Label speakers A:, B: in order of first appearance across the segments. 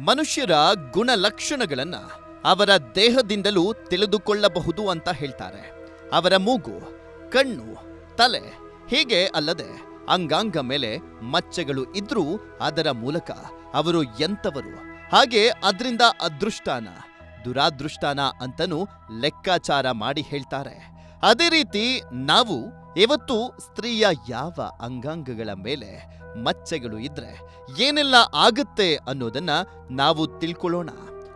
A: ಮನುಷ್ಯರ ಗುಣಲಕ್ಷಣಗಳನ್ನ ಅವರ ದೇಹದಿಂದಲೂ ತಿಳಿದುಕೊಳ್ಳಬಹುದು ಅಂತ ಹೇಳ್ತಾರೆ. ಅವರ ಮೂಗು, ಕಣ್ಣು, ತಲೆ ಹೀಗೆ ಅಲ್ಲದೆ ಅಂಗಾಂಗ ಮೇಲೆ ಮಚ್ಚೆಗಳು ಇದ್ರೂ ಅದರ ಮೂಲಕ ಅವರು ಎಂಥವರು? ಹಾಗೆ ಅದರಿಂದ ಅದೃಷ್ಟಾನ, ದುರಾದೃಷ್ಟಾನ ಅಂತನೂ ಲೆಕ್ಕಾಚಾರ ಮಾಡಿ ಹೇಳ್ತಾರೆ. ಅದೇ ರೀತಿ ನಾವು, ಇವತ್ತು ಸ್ತ್ರೀಯ ಯಾವ ಅಂಗಾಂಗಗಳ ಮೇಲೆ ಮಚ್ಚೆಗಳು ಇದ್ರೆ ಏನೆಲ್ಲ ಆಗುತ್ತೆ ಅನ್ನೋದನ್ನ ನಾವು ತಿಳ್ಕೊಳ್ಳೋಣ.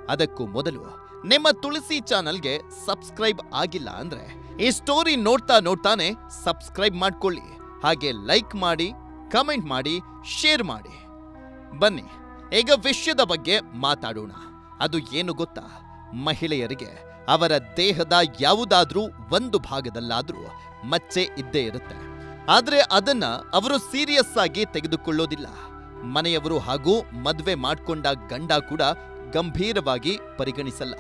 A: ಅದಕ್ಕೂ ಮೊದಲು ನಿಮ್ಮ ತುಳಸಿ ಚಾನಲ್ಗೆ ಸಬ್ಸ್ಕ್ರೈಬ್ ಆಗಿಲ್ಲ ಅಂದ್ರೆ ಈ ಸ್ಟೋರಿ ನೋಡ್ತಾ ನೋಡ್ತಾನೆ ಸಬ್ಸ್ಕ್ರೈಬ್ ಮಾಡ್ಕೊಳ್ಳಿ. ಹಾಗೆ ಲೈಕ್ ಮಾಡಿ, ಕಮೆಂಟ್ ಮಾಡಿ, ಶೇರ್ ಮಾಡಿ. ಬನ್ನಿ, ಈಗ ವಿಷಯದ ಬಗ್ಗೆ ಮಾತಾಡೋಣ. ಅದು ಏನು ಗೊತ್ತಾ? ಮಹಿಳೆಯರಿಗೆ ಅವರ ದೇಹದ ಯಾವುದಾದ್ರೂ ಒಂದು ಭಾಗದಲ್ಲಾದ್ರೂ ಮಚ್ಚೆ ಇದ್ದೇ ಇರುತ್ತೆ. ಆದ್ರೆ ಅದನ್ನ ಅವರು ಸೀರಿಯಸ್ ಆಗಿ ತೆಗೆದುಕೊಳ್ಳೋದಿಲ್ಲ. ಮನೆಯವರು ಹಾಗೂ ಮದುವೆ ಮಾಡಿಕೊಂಡ ಗಂಡ ಕೂಡ ಗಂಭೀರವಾಗಿ ಪರಿಗಣಿಸಲ್ಲ.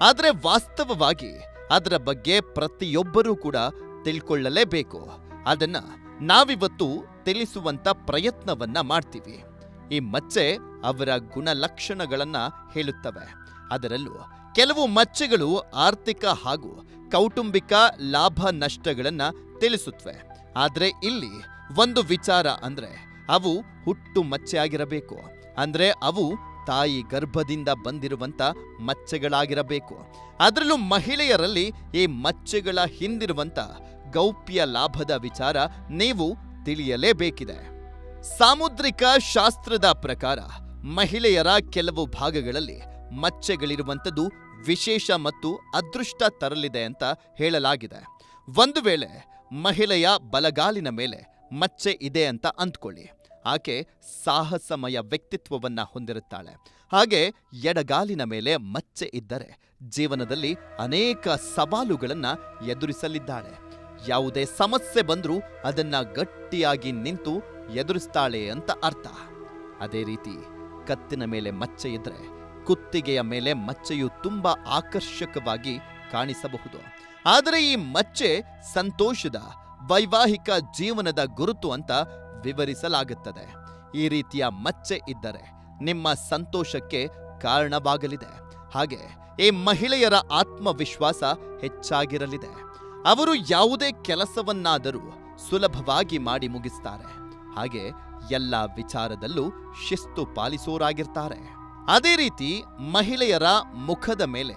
A: ಆದರೆ ವಾಸ್ತವವಾಗಿ ಅದರ ಬಗ್ಗೆ ಪ್ರತಿಯೊಬ್ಬರೂ ಕೂಡ ತಿಳ್ಕೊಳ್ಳಲೇಬೇಕು. ಅದನ್ನ ನಾವಿವತ್ತು ತಿಳಿಸುವಂತ ಪ್ರಯತ್ನವನ್ನ ಮಾಡ್ತೀವಿ. ಈ ಮಚ್ಚೆ ಅವರ ಗುಣಲಕ್ಷಣಗಳನ್ನ ಹೇಳುತ್ತವೆ. ಅದರಲ್ಲೂ ಕೆಲವು ಮಚ್ಚೆಗಳು ಆರ್ಥಿಕ ಹಾಗೂ ಕೌಟುಂಬಿಕ ಲಾಭ ನಷ್ಟಗಳನ್ನು ತಿಳಿಸುತ್ತವೆ ಆದ್ರೆ ಇಲ್ಲಿ ಒಂದು ವಿಚಾರ ಅಂದರೆ ಅವು ಹುಟ್ಟು ಮಚ್ಚೆ ಆಗಿರಬೇಕು ಅಂದ್ರೆ ಅವು ತಾಯಿ ಗರ್ಭದಿಂದ ಬಂದಿರುವಂಥ ಮಚ್ಚೆಗಳಾಗಿರಬೇಕು. ಅದರಲ್ಲೂ ಮಹಿಳೆಯರಲ್ಲಿ ಈ ಮಚ್ಚೆಗಳ ಹಿಂದಿರುವಂಥ ಗೌಪ್ಯ ಲಾಭದ ವಿಚಾರ ನೀವು ತಿಳಿಯಲೇಬೇಕಿದೆ. ಸಾಮುದ್ರಿಕ ಶಾಸ್ತ್ರದ ಪ್ರಕಾರ ಮಹಿಳೆಯರ ಕೆಲವು ಭಾಗಗಳಲ್ಲಿ ಮಚ್ಚೆಗಳಿರುವಂಥದ್ದು ವಿಶೇಷ ಮತ್ತು ಅದೃಷ್ಟ ತರಲಿದೆ ಅಂತ ಹೇಳಲಾಗಿದೆ. ಒಂದು ವೇಳೆ ಮಹಿಳೆಯ ಬಲಗಾಲಿನ ಮೇಲೆ ಮಚ್ಚೆ ಇದೆ ಅಂತ ಅಂದ್ಕೊಳ್ಳಿ. ಆಕೆ ಸಾಹಸಮಯ ವ್ಯಕ್ತಿತ್ವವನ್ನ ಹೊಂದಿರುತ್ತಾಳೆ. ಹಾಗೆ ಎಡಗಾಲಿನ ಮೇಲೆ ಮಚ್ಚೆ ಇದ್ದರೆ ಜೀವನದಲ್ಲಿ ಅನೇಕ ಸವಾಲುಗಳನ್ನ ಎದುರಿಸಲಿದ್ದಾಳೆ. ಯಾವುದೇ ಸಮಸ್ಯೆ ಬಂದರೂ ಅದನ್ನ ಗಟ್ಟಿಯಾಗಿ ನಿಂತು ಎದುರಿಸ್ತಾಳೆ ಅಂತ ಅರ್ಥ. ಅದೇ ರೀತಿ ಕತ್ತಿನ ಮೇಲೆ ಮಚ್ಚೆ ಇದ್ರೆ ಕುತ್ತಿಗೆಯ ಮೇಲೆ ಮಚ್ಚೆಯು ತುಂಬಾ ಆಕರ್ಷಕವಾಗಿ ಕಾಣಿಸಬಹುದು. ಆದರೆ ಈ ಮಚ್ಚೆ ಸಂತೋಷದ, ವೈವಾಹಿಕ ಜೀವನದ ಗುರುತು ಅಂತ ವಿವರಿಸಲಾಗುತ್ತದೆ. ಈ ರೀತಿಯ ಮಚ್ಚೆ ಇದ್ದರೆ ನಿಮ್ಮ ಸಂತೋಷಕ್ಕೆ ಕಾರಣವಾಗಲಿದೆ. ಹಾಗೆ ಈ ಮಹಿಳೆಯರ ಆತ್ಮವಿಶ್ವಾಸ ಹೆಚ್ಚಾಗಿರಲಿದೆ. ಅವರು ಯಾವುದೇ ಕೆಲಸವನ್ನಾದರೂ ಸುಲಭವಾಗಿ ಮಾಡಿ ಮುಗಿಸ್ತಾರೆ. ಹಾಗೆ ಎಲ್ಲ ವಿಚಾರದಲ್ಲೂ ಶಿಸ್ತು ಪಾಲಿಸೋರಾಗಿರ್ತಾರೆ ಅದೇ ರೀತಿ ಮಹಿಳೆಯರ ಮುಖದ ಮೇಲೆ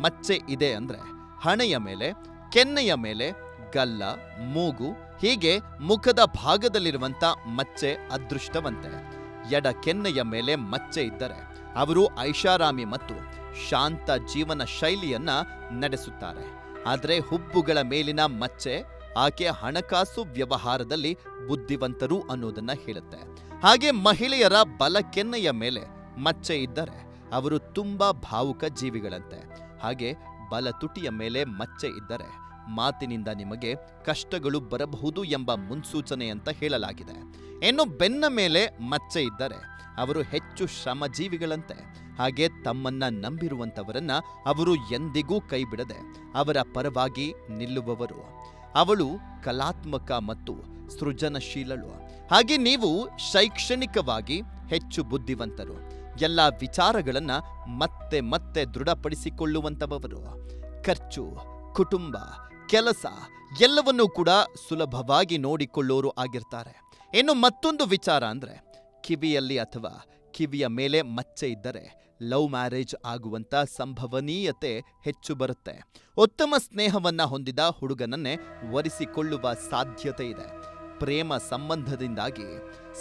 A: ಮಚ್ಚೆ ಇದೆ ಅಂದ್ರೆ ಹಣೆಯ ಮೇಲೆ, ಕೆನ್ನೆಯ ಮೇಲೆ, ಗಲ್ಲ, ಮೂಗು, ಹೀಗೆ ಮುಖದ ಭಾಗದಲ್ಲಿರುವಂತ ಮಚ್ಚೆ ಅದೃಷ್ಟವಂತೆ. ಎಡ ಕೆನ್ನೆಯ ಮೇಲೆ ಮಚ್ಚೆ ಇದ್ದರೆ ಅವರು ಐಷಾರಾಮಿ ಮತ್ತು ಶಾಂತ ಜೀವನ ಶೈಲಿಯನ್ನ ನಡೆಸುತ್ತಾರೆ. ಆದರೆ ಹುಬ್ಬುಗಳ ಮೇಲಿನ ಮಚ್ಚೆ ಆಕೆ ಹಣಕಾಸು ವ್ಯವಹಾರದಲ್ಲಿ ಬುದ್ಧಿವಂತರು ಅನ್ನೋದನ್ನ ಹೇಳುತ್ತೆ. ಹಾಗೆ ಮಹಿಳೆಯರ ಬಲ ಕೆನ್ನೆಯ ಮೇಲೆ ಮಚ್ಚೆ ಇದ್ದರೆ ಅವರು ತುಂಬಾ ಭಾವುಕ ಜೀವಿಗಳಂತೆ. ಹಾಗೆ ಬಲ ತುಟಿಯ ಮೇಲೆ ಮಚ್ಚೆ ಇದ್ದರೆ ಮಾತಿನಿಂದ ನಿಮಗೆ ಕಷ್ಟಗಳು ಬರಬಹುದು ಎಂಬ ಮುನ್ಸೂಚನೆ ಅಂತ ಹೇಳಲಾಗಿದೆ. ಇನ್ನು ಬೆನ್ನ ಮೇಲೆ ಮಚ್ಚೆ ಇದ್ದರೆ ಅವರು ಹೆಚ್ಚು ಶ್ರಮಜೀವಿಗಳಂತೆ, ಹಾಗೆ ತಮ್ಮನ್ನ ನಂಬಿರುವಂಥವರನ್ನ ಅವರು ಎಂದಿಗೂ ಕೈಬಿಡದೆ ಅವರ ಪರವಾಗಿ ನಿಲ್ಲುವವರು. ಅವಳು ಕಲಾತ್ಮಕ ಮತ್ತು ಸೃಜನಶೀಲಳು. ಹಾಗೆ ನೀವು ಶೈಕ್ಷಣಿಕವಾಗಿ ಹೆಚ್ಚು ಬುದ್ಧಿವಂತರು. ಎಲ್ಲ ವಿಚಾರಗಳನ್ನ ಮತ್ತೆ ಮತ್ತೆ ದೃಢಪಡಿಸಿಕೊಳ್ಳುವಂತವರು ಖರ್ಚು, ಕುಟುಂಬ, ಕೆಲಸ ಎಲ್ಲವನ್ನೂ ಕೂಡ ಸುಲಭವಾಗಿ ನೋಡಿಕೊಳ್ಳೋರು ಆಗಿರ್ತಾರೆ. ಇನ್ನು ಮತ್ತೊಂದು ವಿಚಾರ ಅಂದ್ರೆ, ಕಿವಿಯಲ್ಲಿ ಅಥವಾ ಕಿವಿಯ ಮೇಲೆ ಮಚ್ಚೆ ಇದ್ದರೆ ಲವ್ ಮ್ಯಾರೇಜ್ ಆಗುವಂತ ಸಂಭವನೀಯತೆ ಹೆಚ್ಚು ಬರುತ್ತೆ. ಉತ್ತಮ ಸ್ನೇಹವನ್ನ ಹೊಂದಿದ ಹುಡುಗನನ್ನೇ ಒರೆಸಿಕೊಳ್ಳುವ ಸಾಧ್ಯತೆ ಇದೆ. ಪ್ರೇಮ ಸಂಬಂಧದಿಂದಾಗಿ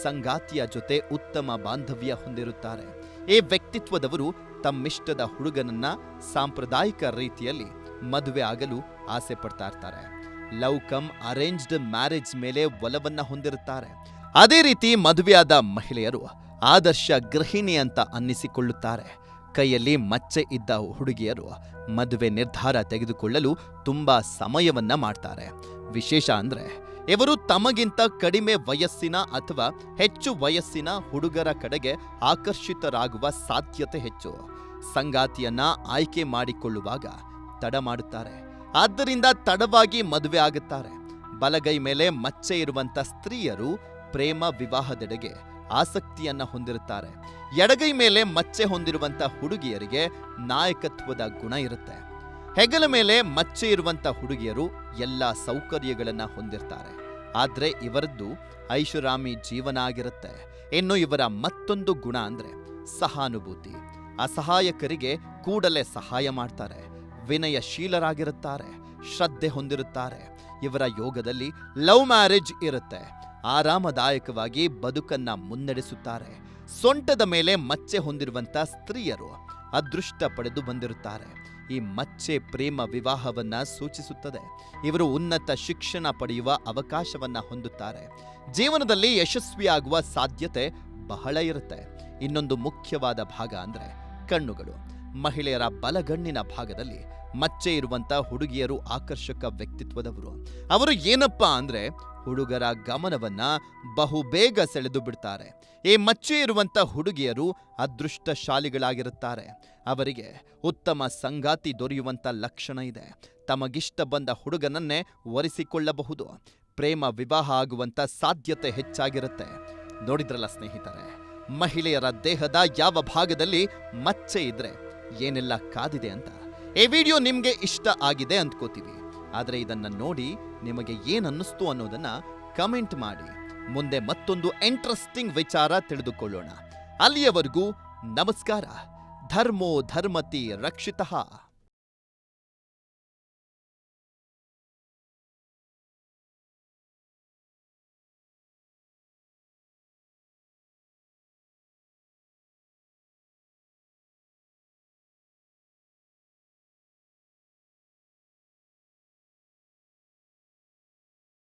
A: ಸಂಗಾತಿಯ ಜೊತೆ ಉತ್ತಮ ಬಾಂಧವ್ಯ ಹೊಂದಿರುತ್ತಾರೆ. ಈ ವ್ಯಕ್ತಿತ್ವದವರು ತಮ್ಮಿಷ್ಟದ ಹುಡುಗನನ್ನ ಸಾಂಪ್ರದಾಯಿಕ ರೀತಿಯಲ್ಲಿ ಮದುವೆ ಆಗಲು ಆಸೆ ಪಡ್ತಾ ಇರ್ತಾರೆ. ಲವ್ ಕಮ್ ಅರೇಂಜ್ಡ್ ಮ್ಯಾರೇಜ್ ಮೇಲೆ ಒಲವನ್ನ ಹೊಂದಿರುತ್ತಾರೆ. ಅದೇ ರೀತಿ ಮದುವೆಯಾದ ಮಹಿಳೆಯರು ಆದರ್ಶ ಗೃಹಿಣಿ ಅಂತ ಅನ್ನಿಸಿಕೊಳ್ಳುತ್ತಾರೆ. ಕೈಯಲ್ಲಿ ಮಚ್ಚೆ ಇದ್ದ ಹುಡುಗಿಯರು ಮದುವೆ ನಿರ್ಧಾರ ತೆಗೆದುಕೊಳ್ಳಲು ತುಂಬಾ ಸಮಯವನ್ನ ಮಾಡ್ತಾರೆ. ವಿಶೇಷ ಅಂದ್ರೆ ಇವರು ತಮಗಿಂತ ಕಡಿಮೆ ವಯಸ್ಸಿನ ಅಥವಾ ಹೆಚ್ಚು ವಯಸ್ಸಿನ ಹುಡುಗರ ಕಡೆಗೆ ಆಕರ್ಷಿತರಾಗುವ ಸಾಧ್ಯತೆ ಹೆಚ್ಚು. ಸಂಗಾತಿಯನ್ನ ಆಯ್ಕೆ ಮಾಡಿಕೊಳ್ಳುವಾಗ ತಡ ಮಾಡುತ್ತಾರೆ. ಆದ್ದರಿಂದ ತಡವಾಗಿ ಮದುವೆ ಆಗುತ್ತಾರೆ. ಬಲಗೈ ಮೇಲೆ ಮಚ್ಚೆ ಇರುವಂತ ಸ್ತ್ರೀಯರು ಪ್ರೇಮ ವಿವಾಹದೆಡೆಗೆ ಆಸಕ್ತಿಯನ್ನ ಹೊಂದಿರುತ್ತಾರೆ. ಎಡಗೈ ಮೇಲೆ ಮಚ್ಚೆ ಹೊಂದಿರುವಂತ ಹುಡುಗಿಯರಿಗೆ ನಾಯಕತ್ವದ ಗುಣ ಇರುತ್ತೆ. ಹೆಗಲ ಮೇಲೆ ಮಚ್ಚೆ ಇರುವಂತ ಹುಡುಗಿಯರು ಎಲ್ಲ ಸೌಕರ್ಯಗಳನ್ನ ಹೊಂದಿರ್ತಾರೆ. ಆದ್ರೆ ಇವರದ್ದು ಐಷಾರಾಮಿ ಜೀವನ ಆಗಿರುತ್ತೆ ಇನ್ನು ಇವರ ಮತ್ತೊಂದು ಗುಣ ಅಂದ್ರೆ ಸಹಾನುಭೂತಿ. ಅಸಹಾಯಕರಿಗೆ ಕೂಡಲೇ ಸಹಾಯ ಮಾಡ್ತಾರೆ. ವಿನಯಶೀಲರಾಗಿರುತ್ತಾರೆ. ಶ್ರದ್ಧೆ ಹೊಂದಿರುತ್ತಾರೆ. ಇವರ ಯೋಗದಲ್ಲಿ ಲವ್ ಮ್ಯಾರೇಜ್ ಇರುತ್ತೆ. ಆರಾಮದಾಯಕವಾಗಿ ಬದುಕನ್ನ ಮುನ್ನಡೆಸುತ್ತಾರೆ. ಸೊಂಟದ ಮೇಲೆ ಮಚ್ಚೆ ಹೊಂದಿರುವಂಥ ಸ್ತ್ರೀಯರು ಅದೃಷ್ಟ ಪಡೆದು ಬಂದಿರುತ್ತಾರೆ. ಈ ಮಚ್ಚೆ ಪ್ರೇಮ ವಿವಾಹವನ್ನ ಸೂಚಿಸುತ್ತದೆ. ಇವರು ಉನ್ನತ ಶಿಕ್ಷಣ ಪಡೆಯುವ ಅವಕಾಶವನ್ನ ಹೊಂದುತ್ತಾರೆ. ಜೀವನದಲ್ಲಿ ಯಶಸ್ವಿಯಾಗುವ ಸಾಧ್ಯತೆ ಬಹಳ ಇರುತ್ತೆ. ಇನ್ನೊಂದು ಮುಖ್ಯವಾದ ಭಾಗ ಅಂದ್ರೆ ಕಣ್ಣುಗಳು. ಮಹಿಳೆಯರ ಬಲಗಣ್ಣಿನ ಭಾಗದಲ್ಲಿ ಮಚ್ಚೆ ಇರುವಂತ ಹುಡುಗಿಯರು ಆಕರ್ಷಕ ವ್ಯಕ್ತಿತ್ವದವರು. ಅವರು ಏನಪ್ಪಾ ಅಂದ್ರೆ ಹುಡುಗರ ಗಮನವನ್ನ ಬಹುಬೇಗ ಸೆಳೆದು ಬಿಡ್ತಾರೆ. ಈ ಮಚ್ಚೆ ಇರುವಂತ ಹುಡುಗಿಯರು ಅದೃಷ್ಟಶಾಲಿಗಳಾಗಿರುತ್ತಾರೆ. ಅವರಿಗೆ ಉತ್ತಮ ಸಂಗಾತಿ ದೊರೆಯುವಂತ ಲಕ್ಷಣ ಇದೆ. ತಮಗಿಷ್ಟ ಬಂದ ಹುಡುಗನನ್ನೇ ಒರೆಸಿಕೊಳ್ಳಬಹುದು. ಪ್ರೇಮ ವಿವಾಹ ಆಗುವಂತ ಸಾಧ್ಯತೆ ಹೆಚ್ಚಾಗಿರುತ್ತೆ. ನೋಡಿದ್ರಲ್ಲ ಸ್ನೇಹಿತರೆ, ಮಹಿಳೆಯರ ದೇಹದ ಯಾವ ಭಾಗದಲ್ಲಿ ಮಚ್ಚೆ ಇದ್ರೆ ಏನೆಲ್ಲ ಕಾದಿದೆ ಅಂತ. ಈ ವಿಡಿಯೋ ನಿಮ್ಗೆ ಇಷ್ಟ ಆಗಿದೆ ಅಂದ್ಕೋತೀವಿ. ಆದ್ರೆ ಇದನ್ನು ನೋಡಿ ನಿಮಗೆ ಏನನ್ನಿಸ್ತು ಅನ್ನೋದನ್ನ ಕಮೆಂಟ್ ಮಾಡಿ. ಮುಂದೆ ಮತ್ತೊಂದು ಇಂಟ್ರೆಸ್ಟಿಂಗ್ ವಿಚಾರ ತಿಳಿದುಕೊಳ್ಳೋಣ. ಅಲ್ಲಿಯವರೆಗೂ ನಮಸ್ಕಾರ. ಧರ್ಮೋ ಧರ್ಮತಿ ರಕ್ಷಿತಃ.